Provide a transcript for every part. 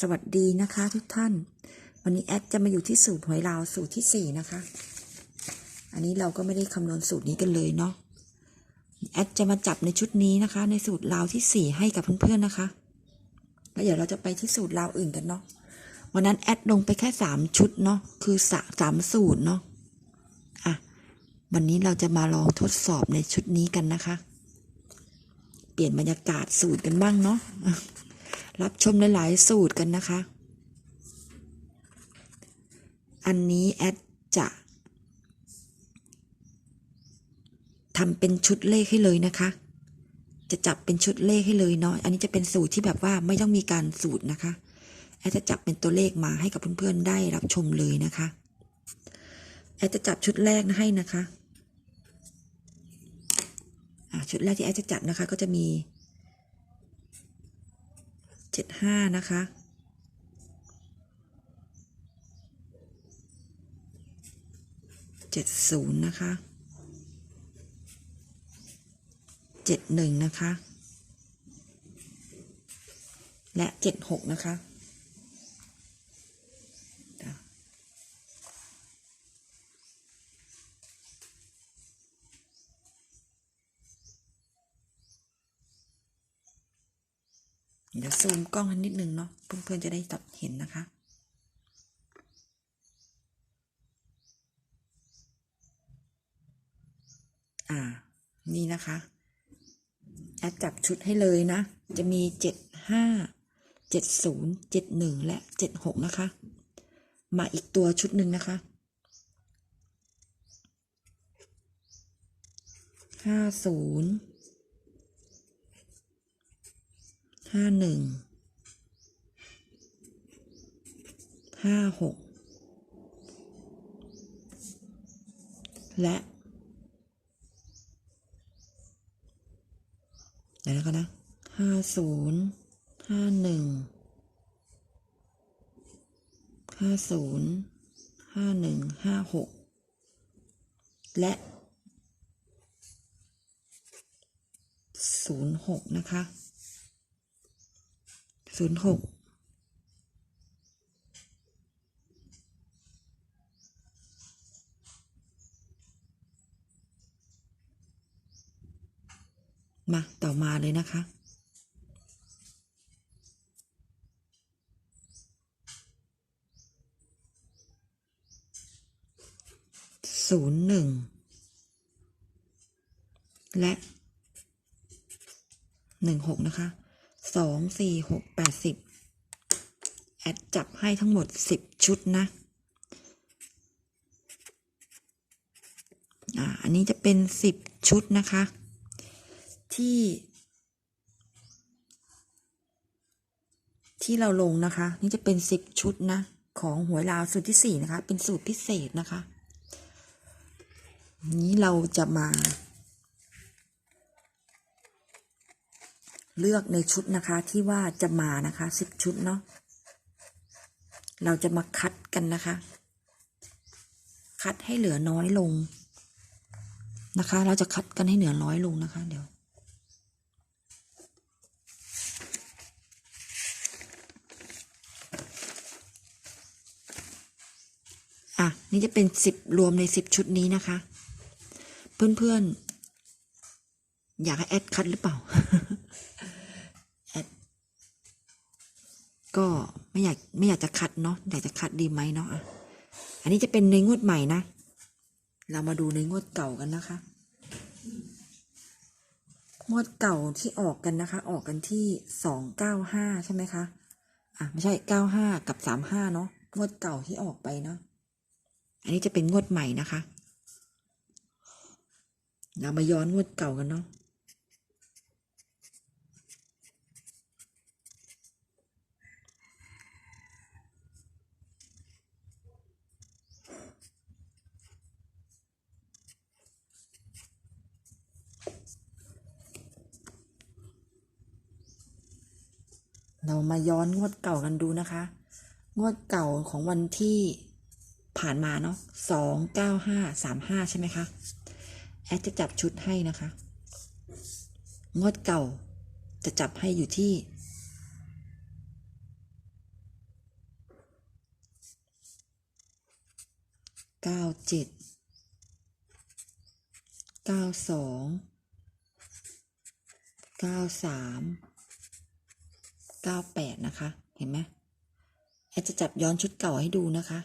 สวัสดีนะคะทุกท่าน วันนี้แอดจะมาอยู่ที่สูตรหวยลาวสูตรที่สี่นะคะ อันนี้เราก็ไม่ได้คำนวณสูตรนี้กันเลยเนาะแอดจะมาจับในชุดนี้นะคะ ในสูตรลาวที่สี่ให้กับเพื่อนๆนะคะ แล้วเดี๋ยวเราจะไปที่สูตรลาวอื่นกันเนาะวันนั้นแอดลงไปแค่สามชุดเนาะคือสสามสูตรเนาะอะวันนี้เราจะมาลองทดสอบในชุดนี้กันนะคะ เปลี่ยนบรรยากาศสูตรกันบ้างเนาะ รับชมหลาย ๆ สูตรกันนะคะ อันนี้แอดจะทำเป็นชุดเลขให้เลยนะคะ จะจับเป็นชุดเลขให้เลยเนาะ อันนี้จะเป็นสูตรที่แบบว่าไม่ต้องมีการสูตรนะคะ แอดจะจับเป็นตัวเลขมาให้กับเพื่อน ๆ ได้รับชมเลยนะคะ แอดจะจับชุดแรกให้นะคะชุดแรกที่แอดจะจัดนะคะก็จะมี เจ็ดห้านะคะ เจ็ดศูนย์นะคะ เจ็ดหนึ่งนะคะ และเจ็ดหกนะคะจ้ะ เดี๋ยวซูมกล้องนิดนึงเนาะเพื่อนๆจะได้ตัดเห็นนะคะ อ่า นี่นะคะแอดจับชุดให้เลยนะ จะมีเจ็ดห้าเจ็ดศูนย์เจ็ดหนึ่งและเจ็ดหกนะคะ มาอีกตัวชุดหนึ่งนะคะห้าศูนย์ ห้าหนึ่งห้าหกและไหนแล้วกันนะห้าศูนย์ห้าหนึ่งห้าศูนย์ห้าหนึ่งห้าหกและศูนย์หกนะคะ ศูนย์หกมา ต่อมาเลยนะคะ ศูนย์หนึ่ง และหนึ่งหกนะคะ สองสี่หกแปดสิบแอดจับให้ทั้งหมดสิบชุดนะอ่าอันนี้จะเป็นสิบชุดนะคะ ที่ ที่เราลงนะคะ นี่จะเป็นสิบชุดนะ ของหวยลาวสูตรที่สี่นะคะ เป็นสูตรพิเศษนะคะ นี้เราจะมา เลือกในชุดนะคะที่ว่าจะมานะคะสิบชุดเนาะเราจะมาคัดกันนะคะ คัดให้เหลือน้อยลงนะคะ เราจะคัดกันให้เหลือน้อยลงนะคะ เดี๋ยวอะนี่จะเป็นสิบรวมในสิบชุดนี้นะคะ เพื่อนๆ อยากให้แอดคัดหรือเปล่า แอด ก็ไม่อยากไม่อยากจะคัดเนาะอยากจะคัดดีไหมเนาะอะอันนี้จะเป็นในงวดใหม่นะ เรามาดูในงวดเก่ากันนะคะ งวดเก่าที่ออกกันนะคะ ออกกันที่สองเก้าห้าใช่ไหมคะ อะไม่ใช่เก้าห้ากับสามห้าเนาะ งวดเก่าที่ออกไปเนาะ อันนี้จะเป็นงวดใหม่นะคะ เรามาย้อนงวดเก่ากันเนาะ เรามาย้อนงวดเก่ากันดูนะคะ งวดเก่าของวันที่ผ่านมาเนาะสองเก้าห้าสามห้าใช่ไหมคะ แอดจะจับชุดให้นะคะ งวดเก่าจะจับให้อยู่ที่เก้าเจ็ดเก้าสองเก้าสาม เก้าแปดนะคะ เห็นไหมแอดจะจับย้อนชุดเก่าให้ดูนะคะ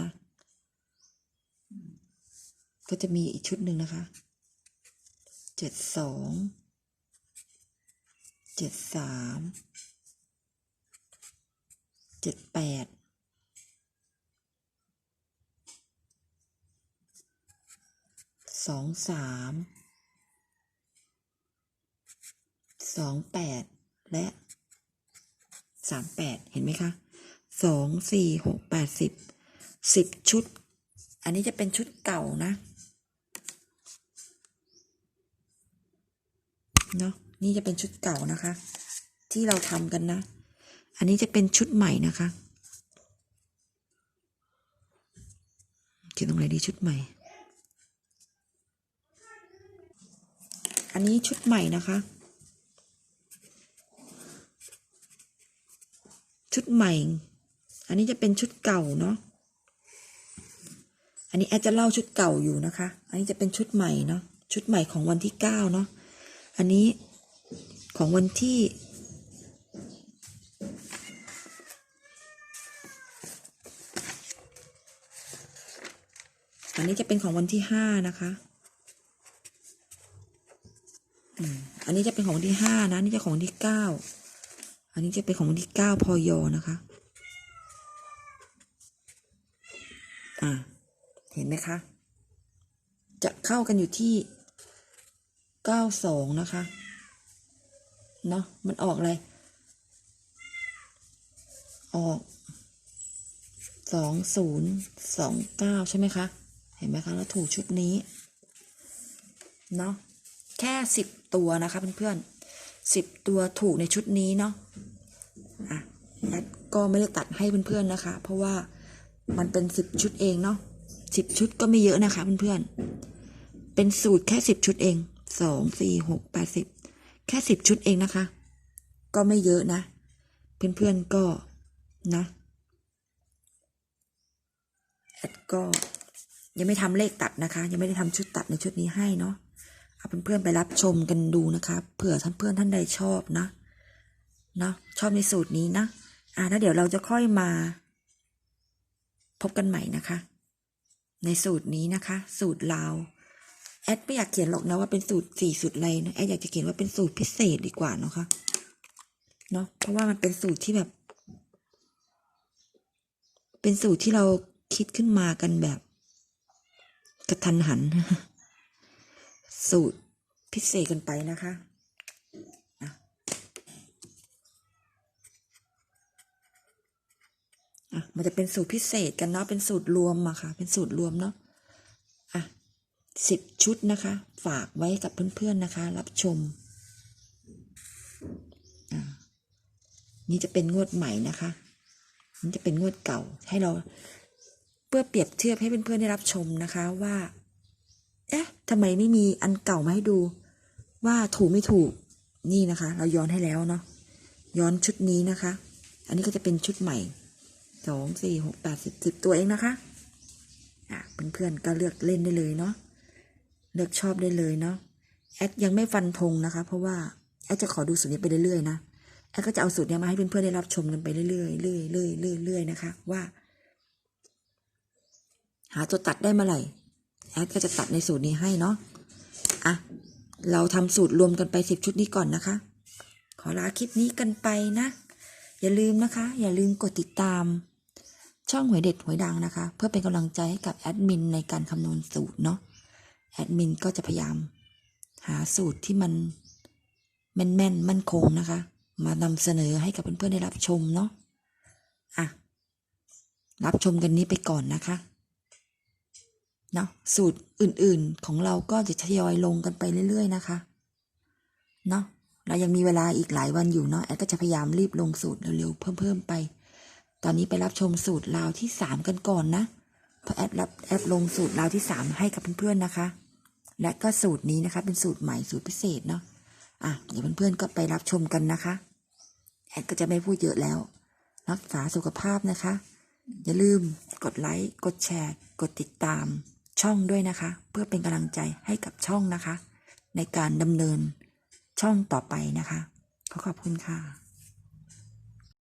นะ ก็จะมีอีกชุดหนึ่งนะคะเจ็ดสองเจ็ดสามเจ็ดแปดสองสามสองแปด และสามแปดเห็นไหมคะสองสี่หกแปดสิบสิบชุด อันนี้จะเป็นชุดเก่านะ เนาะนี่จะเป็นชุดเก่านะคะ ที่เราทำกันนะ อันนี้จะเป็นชุดใหม่นะคะเขียนตรงไหนดีชุดใหม่ อันนี้ชุดใหม่นะคะ ชุดใหม่ อันนี้จะเป็นชุดเก่าเนาะ อันนี้แอดจะเล่าชุดเก่าอยู่นะคะ อันนี้จะเป็นชุดใหม่เนาะ ชุดใหม่ของวันที่เก้าเนาะ อันนี้ของวันที่อันนี้จะเป็นของวันที่ห้านะคะ อันนี้จะเป็นของที่ห้านะนนี้จะของที่เก้า อันนี้จะเป็นของวันที่เก้าพอยอนะคะ อ่า เห็นไหมคะ จะเข้ากันอยู่ที่เก้าสองนะคะ เนาะมันออกอะไร ออกสองศูนย์สองเก้าใช่ไหมคะ เห็นไหมคะ แล้วถูกชุดนี้ เนาะแค่สิบตัวนะคะเพื่อนๆสิบตัวถูกในชุดนี้เนาะอะ แอดก็ไม่ได้ตัดให้เพื่อนๆนะคะ เพราะว่ามันเป็นสิบชุดเองเนาะสิบชุดก็ไม่เยอะนะคะเพื่อนๆ เป็นสูตรแค่สิบชุดเองสองสี่หกแปดสิบแค่สิบชุดเองนะคะ ก็ไม่เยอะนะ เพื่อนๆก็นะแอดก็ยังไม่ทำเลขตัดนะคะ ยังไม่ได้ทำชุดตัดในชุดนี้ให้เนาะเอาเพื่อนๆไปรับชมกันดูนะคะเผื่อท่านเพื่อนท่านใดชอบนะเนาะชอบในสูตรนี้นะ อ่าแล้วเดี๋ยวเราจะค่อยมา พบกันใหม่นะคะ ในสูตรนี้นะคะ สูตรลาว แอดไม่อยากเขียนหรอกนะว่าเป็นสูตรสี่สูตรอะไรนะแอดอยากจะเขียนว่าเป็นสูตรพิเศษดีกว่าเนาะคะเนาะเพราะว่ามันเป็นสูตรที่แบบ เป็นสูตรที่เราคิดขึ้นมากันแบบ กระทันหัน สูตรพิเศษกันไปนะคะ อะมันจะเป็นสูตรพิเศษกันเนาะเป็นสูตรรวมอะค่ะ เป็นสูตรรวมเนาะอะสิบชุดนะคะ ฝากไว้กับเพื่อนๆนะคะ รับชมอ่านี่จะเป็นงวดใหม่นะคะนี่จะเป็นงวดเก่าให้เราเพื่อเปรียบเทียบให้เพื่อนๆได้รับชมนะคะว่าเอ๊ะทำไมไม่มีอันเก่ามาให้ดู ว่าถูกไม่ถูกนี่นะคะ เราย้อนให้แล้วเนาะย้อนชุดนี้นะคะ อันนี้ก็จะเป็นชุดใหม่ สองสี่หกแปดสิบสิบตัวเองนะคะอะเพื่อนๆก็เลือกเล่นได้เลยเนาะเลือกชอบได้เลยเนาะแอดยังไม่ฟันธงนะคะ เพราะว่าแอดจะขอดูสูตรนี้ไปเรื่อยๆนะแอดก็จะเอาสูตรนี้มาให้เพื่อนๆได้รับชมกันไปเรื่อยๆเรื่อยๆเรื่อยๆเรื่อยๆนะคะ ว่า หาตัวตัดได้เมื่อไหร่แอดก็จะตัดในสูตรนี้ให้เนาะอะเราทำสูตรรวมกันไปสิบชุดนี้ก่อนนะคะ ขอลาคลิปนี้กันไปนะ อย่าลืมนะคะ อย่าลืมกดติดตาม ช่องหวยเด็ดหวยดังนะคะ เพื่อเป็นกำลังใจให้กับแอดมินในการคำนวณสูตรเนาะแอดมินก็จะพยายาม หาสูตรที่มันแม่นแม่นมั่นคงนะคะ มานำเสนอให้กับเพื่อนๆได้รับชมเนาะอะรับชมกันนี้ไปก่อนนะคะเนาะสูตรอื่นๆของเราก็จะทยอยลงกันไปเรื่อยๆนะคะเนาะเรายังมีเวลาอีกหลายวันอยู่เนาะแอดก็จะพยายามรีบลงสูตรเร็วๆเพิ่มๆไป ตอนนี้ไปรับชมสูตรราวที่สามกันก่อนนะพราะแอดรับแอดลงสูตรราวที่สามให้กับเพื่อนๆนะคะ และก็สูตรนี้นะคะ เป็นสูตรใหม่สูตรพิเศษเนาะอะเดี๋ยวเพื่อนๆก็ไปรับชมกันนะคะ แอดก็จะไม่พูดเยอะแล้ว รักษาสุขภาพนะคะ อย่าลืมกดไลค์กดแชร์ กดติดตามช่องด้วยนะคะ เพื่อเป็นกำลังใจให้กับช่องนะคะ ในการดำเนินช่องต่อไปนะคะ ขอขอบคุณค่ะ